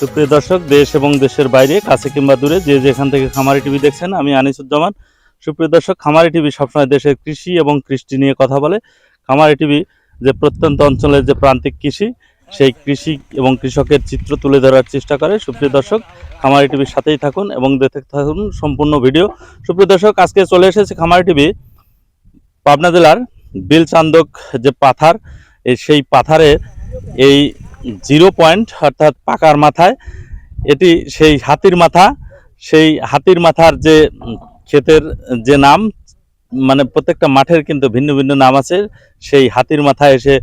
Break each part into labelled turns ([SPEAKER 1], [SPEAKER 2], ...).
[SPEAKER 1] সুপ্রিয় দর্শক, দেশ এবং দেশের বাইরে, কাছে কিংবা দূরে, যে যেখান থেকে খামারি টিভি দেখছেন, আমি আনিসুজ্জামান। সুপ্রিয় দর্শক, খামারি টিভি সবসময় দেশের কৃষি এবং কৃষ্টি নিয়ে কথা বলে। খামারি টিভি যে প্রত্যন্ত অঞ্চলের যে প্রান্তিক কৃষি, সেই কৃষি এবং কৃষকের চিত্র তুলে ধরার চেষ্টা করে। সুপ্রিয় দর্শক, খামারি টিভির সাথেই থাকুন এবং দেখতে থাকুন সম্পূর্ণ ভিডিও। সুপ্রিয় দর্শক, আজকে চলে এসেছে খামারি টিভি, পাবনা জেলার বিলচান্দক যে পাথার সেই পাথারে এই জিরো পয়েন্ট অর্থাৎ পাকার মাথায়, এটি সেই হাতির মাথা, সেই হাতির মাথার যে ক্ষেতের যে নাম মানে প্রত্যেকটা মাঠের কিন্তু ভিন্ন ভিন্ন নাম আছে, সেই হাতির মাথায় এসে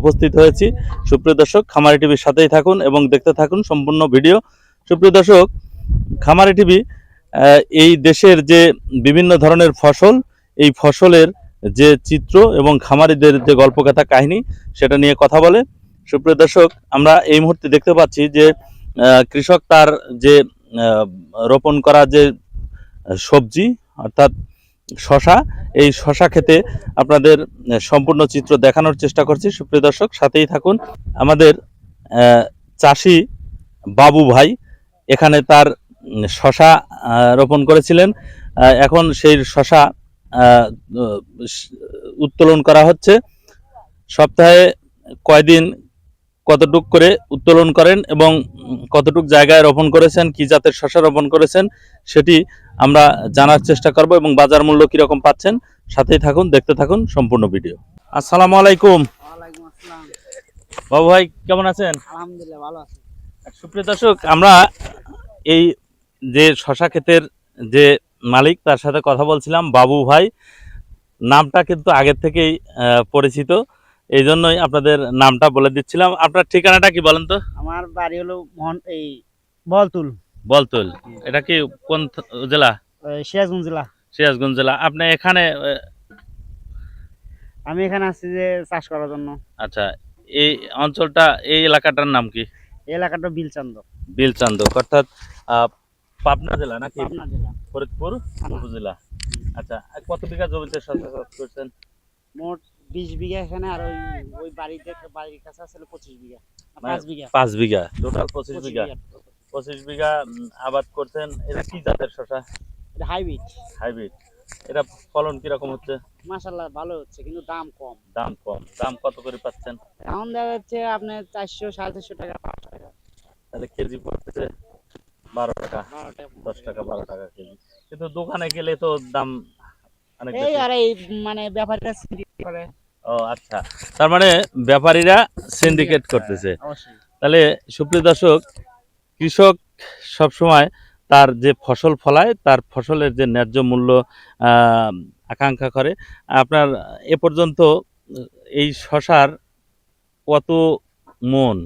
[SPEAKER 1] উপস্থিত হয়েছি। সুপ্রিয় দর্শক, খামারি টিভির সাথেই থাকুন এবং দেখতে থাকুন সম্পূর্ণ ভিডিও। সুপ্রিয় দর্শক, খামারি টিভি এই দেশের যে বিভিন্ন ধরনের ফসল, এই ফসলের যে চিত্র এবং খামারিদের যে গল্পকথা কাহিনী, সেটা নিয়ে কথা বলে। সুপ্রিয় দর্শক, আমরা এই মুহূর্তে দেখতে পাচ্ছি যে কৃষক তার যে রোপণ করা যে সবজি, অর্থাৎ শশা, এই শশা খেতে আপনাদের সম্পূর্ণ চিত্র দেখানোর চেষ্টা করছি। সুপ্রিয় দর্শক, সাথেই থাকুন। আমাদের চাষি বাবু ভাই এখানে তার শশা রোপণ করেছিলেন। এখন সেই শশা উত্তোলন করা হচ্ছে। সপ্তাহে কয়দিন কতটুক করে উত্তোলন করেন এবং কতটুক জায়গায় রোপণ করেছেন কি জাতের শশা রোপণ করেছেন সেটি আমরা জানার চেষ্টা করব এবং বাজার মূল্য কীরকম পাচ্ছেন সাথেই থাকুন দেখতে থাকুন সম্পূর্ণ ভিডিও। আসসালামু আলাইকুম। বাবু ভাই কেমন আছেন?
[SPEAKER 2] আলহামদুলিল্লাহ ভালো আছি।
[SPEAKER 1] সুপ্রিয় দর্শক আমরা এই যে শশা ক্ষেতের যে মালিক তার সাথে কথা বলছিলাম। বাবু ভাই নামটা কিন্তু আগের থেকেই পরিচিত। এই জন্যই আপনাদের নামটা বলে দিচ্ছিলাম। আপনার ঠিকানাটা কি বলেন তো?
[SPEAKER 2] আমার বাড়ি হলো এই বলতুল।
[SPEAKER 1] বলতুল। এটা কি কোন জেলা?
[SPEAKER 2] সিরাজগঞ্জ জেলা।
[SPEAKER 1] সিরাজগঞ্জ জেলা। আপনি এখানে
[SPEAKER 2] আমি এখানে আসছি যে চাষ করার জন্য।
[SPEAKER 1] আচ্ছা এই অঞ্চলটা এই এলাকাটার নাম কি?
[SPEAKER 2] এলাকাটা বিলচন্দ।
[SPEAKER 1] বিলচান্দক অর্থাৎ পাবনা জেলা নাকি?
[SPEAKER 2] পাবনা জেলা।
[SPEAKER 1] ফরিদপুর? উপজেলা। আচ্ছা কত বিঘা জমিতে চাষ করছেন?
[SPEAKER 2] মোট বিশ বিঘা এখানে আর ওই ওই বাড়িতে বাড়ির কাছে আছে পঁচিশ বিঘা
[SPEAKER 1] মানে
[SPEAKER 2] পাঁচ বিঘা।
[SPEAKER 1] পাঁচ বিঘা টোটাল পঁচিশ বিঘা। পঁচিশ বিঘা আবাদ করছেন এটা কি জাতের শশা
[SPEAKER 2] এটা হাইব্রিড।
[SPEAKER 1] হাইব্রিড। এটা ফলন কীরকম হচ্ছে?
[SPEAKER 2] মাসাল্লাহ ভালো হচ্ছে কিন্তু দাম কম।
[SPEAKER 1] দাম কম। দাম কত করে পাচ্ছেন?
[SPEAKER 2] এখন দেখা যাচ্ছে আপনার চারশো সাড়ে চারশো টাকা পাঁচশো টাকা।
[SPEAKER 1] তাহলে কেজি পড়তেছে বারো টাকা দশ টাকা বারো টাকা কেজি। কিন্তু দোকানে গেলে তো দাম অনেক
[SPEAKER 2] এই আর এই মানে ব্যাপারটা
[SPEAKER 1] ও আচ্ছা। তার মানে ব্যাপারীরা সিন্ডিকেট করতেছে।
[SPEAKER 2] অবশ্যই।
[SPEAKER 1] তাহলে সুপ্রিয় দর্শক কৃষক সবসময় তার যে ফসল ফলায় তার ফসলের যে ন্যায্য মূল্য আকাঙ্ক্ষা করে। আপনার এ পর্যন্ত এই শশার কত মন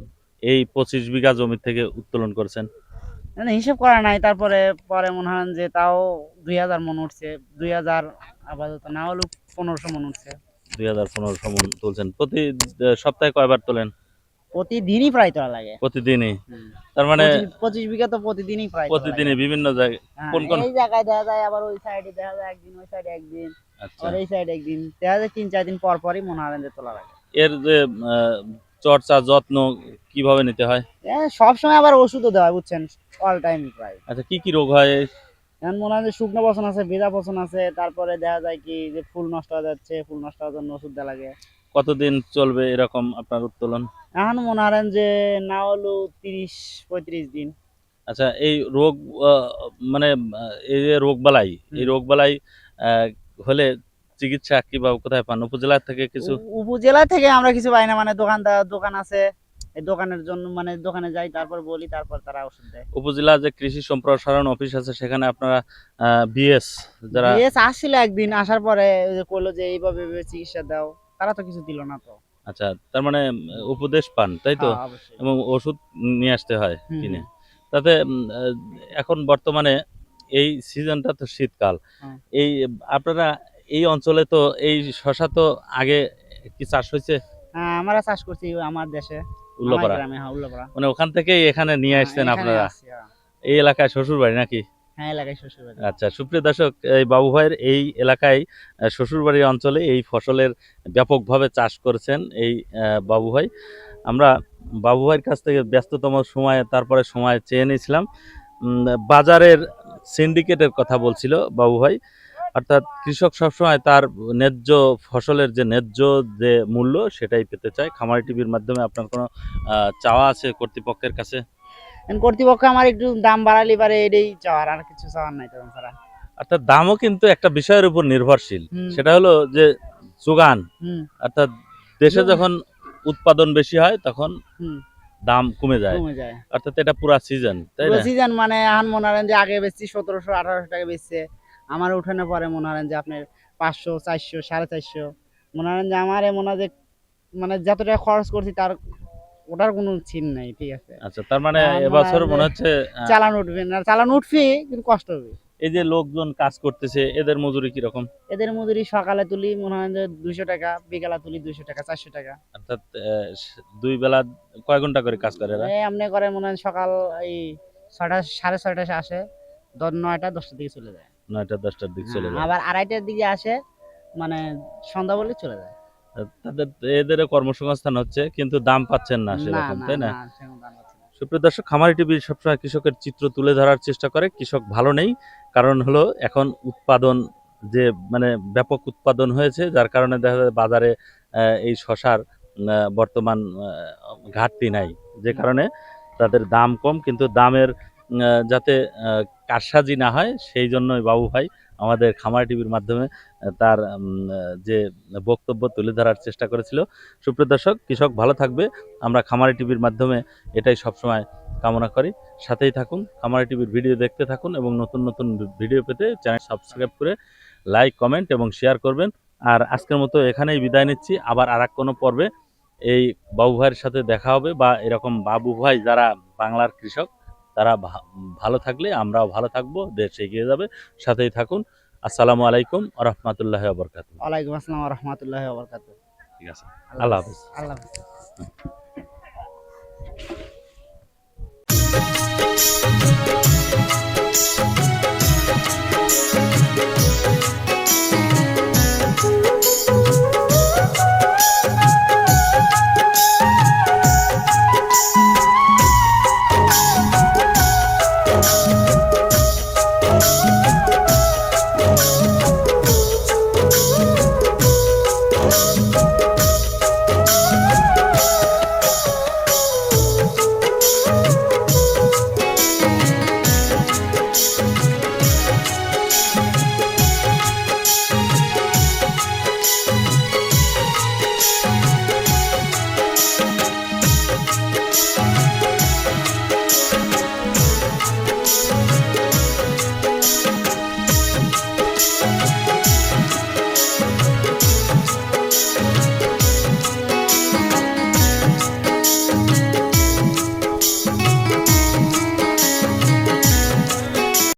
[SPEAKER 1] এই পঁচিশ বিঘা জমি থেকে উত্তোলন করেছেন?
[SPEAKER 2] মানে হিসেব করা নাই তারপরে পরে মনে হয় যে তাও দুই হাজার মন উঠছে দুই হাজার আপাতত না হলেও পনেরোশো মন উঠছে।
[SPEAKER 1] দুই হাজার পনেরোশো মন তুলছেন। প্রতি সপ্তাহে কয়বার তোলেন?
[SPEAKER 2] প্রতিদিনই প্রায় তোলা লাগে।
[SPEAKER 1] প্রতিদিনই? তার মানে
[SPEAKER 2] পঁচিশ- বিঘা তো প্রতিদিনই প্রায়
[SPEAKER 1] প্রতিদিনই বিভিন্ন জায়গায়।
[SPEAKER 2] হ্যাঁ,
[SPEAKER 1] কোন কোন-
[SPEAKER 2] এই জায়গায় দেখা যায় আবার ওই সাইডে দেখা যায় একদিন ওই সাইডে একদিন
[SPEAKER 1] আচ্ছা।
[SPEAKER 2] এই সাইডে একদিন। দেখা যায় তিন চার দিন পর পরই মনে হয় তোলা লাগে।
[SPEAKER 1] এর যে চর্চা যত্ন কীভাবে নিতে হয়?
[SPEAKER 2] সব সময় আবার ওষুধও দেওয়া হয় বুঝছেন? অল টাইম প্রায়।
[SPEAKER 1] আচ্ছা কি কি রোগ হয়?
[SPEAKER 2] এখন মনে হয় যে শুকনো পছন আছে ভেজা পছন আছে তারপরে দেখা যায় কি যে ফুল নষ্ট হয়ে যাচ্ছে ফুল নষ্ট হওয়ার জন্য ওষুধ দেওয়া লাগে।
[SPEAKER 1] কতদিন চলবে এরকম আপনার উত্তোলন?
[SPEAKER 2] এখন মনে হয় যে না হলো তিরিশ পঁয়ত্রিশ দিন।
[SPEAKER 1] আচ্ছা এই রোগ মানে এই যে রোগ বালাই এই রোগ বালাই আহ, হলে চিকিৎসা কীভাবে কোথায় পান? উপজেলা থেকে কিছু?
[SPEAKER 2] উপজেলা থেকে আমরা কিছু পাই না মানে দোকানদার দোকান আছে। এই দোকানের জন্য মানে দোকানে যাই তারপর বলি তারপর তারা ওষুধ দেয়।
[SPEAKER 1] উপজেলা যে কৃষি সম্প্রসারণ অফিস আছে সেখানে আপনারা বিএস যারা
[SPEAKER 2] বেশ আসছিল একদিন আসার পরে যে কইলো যে এইভাবে চিকিৎসা দাও। তারা তো কিছু দিল না তো।
[SPEAKER 1] আচ্ছা তার মানে উপদেশ পান তাই তো?
[SPEAKER 2] হ্যাঁ,
[SPEAKER 1] এবং ওষুধ নিয়ে আসতে হয় কিনে। তাতে এখন বর্তমানে এই সিজনটা তো শীতকাল।
[SPEAKER 2] হ্যাঁ।
[SPEAKER 1] এই আপনারা এই অঞ্চলে তো এই শশা তো আগে কি চাষ হয়েছে?
[SPEAKER 2] হ্যাঁ আমরা চাষ করছি আমার দেশে।
[SPEAKER 1] উল্লাপাড়া?
[SPEAKER 2] হ্যাঁ
[SPEAKER 1] মানে ওখান থেকেই এখানে নিয়ে আসছেন
[SPEAKER 2] হ্যাঁ,
[SPEAKER 1] আপনারা?
[SPEAKER 2] হ্যাঁ।
[SPEAKER 1] এই এলাকায় শ্বশুর বাড়ি নাকি। আচ্ছা সুপ্রিয় দর্শক এই বাবু ভাইয়ের এই এলাকায় শ্বশুরবাড়ি অঞ্চলে এই ফসলের ব্যাপকভাবে চাষ করেছেন এই বাবু ভাই। আমরা বাবু ভাইয়ের কাছ থেকে ব্যস্ততম সময়ে তারপরে সময় চেয়ে নিয়েছিলাম। বাজারের সিন্ডিকেটের কথা বলছিল বাবু ভাই। অর্থাৎ কৃষক সবসময় তার ন্যায্য ফসলের যে ন্যায্য যে মূল্য সেটাই পেতে চায়। খামারি টিভির মাধ্যমে আপনার কোনো চাওয়া আছে কর্তৃপক্ষের কাছে?
[SPEAKER 2] কর্তৃপক্ষ আমার একটু দাম বাড়ালি পারে এটাই চাওয়ার আর কিছু চাওয়ার নাই তখন ছাড়া।
[SPEAKER 1] অর্থাৎ দামও কিন্তু একটা বিষয়ের উপর নির্ভরশীল। সেটা হলো যে যোগান। অর্থাৎ দেশে যখন উৎপাদন বেশি হয় তখন দাম কমে যায়। অর্থাৎ এটা পুরা সিজন তাই না?
[SPEAKER 2] সিজন মানে এখন মনে যে আগে বেচছি সতেরোশো আঠারোশো টাকা বেচছে আমার উঠানোর পরে মনে করেন যে আপনার পাঁচশো চারশো সাড়ে চারশো। মনে করেন যে আমার মনে হয় যে মানে যত টাকা খরচ করছি তার ওটার কোনো চিন নাই ঠিক আছে?
[SPEAKER 1] আচ্ছা তার মানে এবছর মনে হচ্ছে
[SPEAKER 2] চালান উঠবে না চালান উঠবে কিন্তু কষ্ট হবে।
[SPEAKER 1] এই যে লোকজন কাজ করতেছে এদের মজুরি কি রকম
[SPEAKER 2] এদের মজুরি সকালে তুলি মনে হয় যে দুইশো টাকা বিকালে তুলি দুইশো টাকা চারশো টাকা।
[SPEAKER 1] অর্থাৎ দুই বেলা কয় ঘণ্টা করে কাজ করে
[SPEAKER 2] এমনি করে মনে হয় সকাল এই ছয়টা সাড়ে ছয়টা আসে দশ নয়টা দশটার দিকে চলে যায়।
[SPEAKER 1] নয়টা দশটার দিক চলে যায়।
[SPEAKER 2] আবার আড়াইটার দিকে আসে মানে সন্ধ্যা বলে চলে যায়।
[SPEAKER 1] তাদের এদের কর্মসংস্থান হচ্ছে কিন্তু দাম পাচ্ছেন না সেরকম তাই না। সুপ্রিয় দর্শক খামারি টিভি সবসময় কৃষকের চিত্র তুলে ধরার চেষ্টা করে কৃষক ভালো নেই। কারণ হলো এখন উৎপাদন যে মানে ব্যাপক উৎপাদন হয়েছে যার কারণে দেখা যায় বাজারে এই শশার বর্তমান ঘাটতি নাই। যে কারণে তাদের দাম কম কিন্তু দামের যাতে কারসাজি না হয়, সেই জন্যই বাবু ভাই আমাদের খামার টিভির মাধ্যমে তার যে বক্তব্য তুলে ধরার চেষ্টা করেছিল। সুপ্রিয় দর্শক, কৃষক ভালো থাকবে। আমরা খামারি টিভির মাধ্যমে এটাই সবসময় কামনা করি। সাথেই থাকুন, খামারি টিভির ভিডিও দেখতে থাকুন এবং নতুন নতুন ভিডিও পেতে চ্যানেল সাবস্ক্রাইব করে লাইক, কমেন্ট এবং শেয়ার করবেন। আর আজকের মতো এখানেই বিদায় নিচ্ছি। আবার আর এক কোনো পর্বে এই বাবু ভাইয়ের সাথে দেখা হবে বা এরকম বাবু ভাই যারা বাংলার কৃষক তারা ভালো থাকলে আমরাও ভালো থাকব দেশ এগিয়ে যাবে। সাথেই থাকুন। আসসালামু আলাইকুম রহমতুল্লাহ আবরকাত
[SPEAKER 2] ওয়ালাইকুম আসসালাম রহমতুল্লাহ আবরকাত
[SPEAKER 1] ঠিক আছে। আল্লাহ হাফিজ।
[SPEAKER 2] আল্লাহ হাফিজ।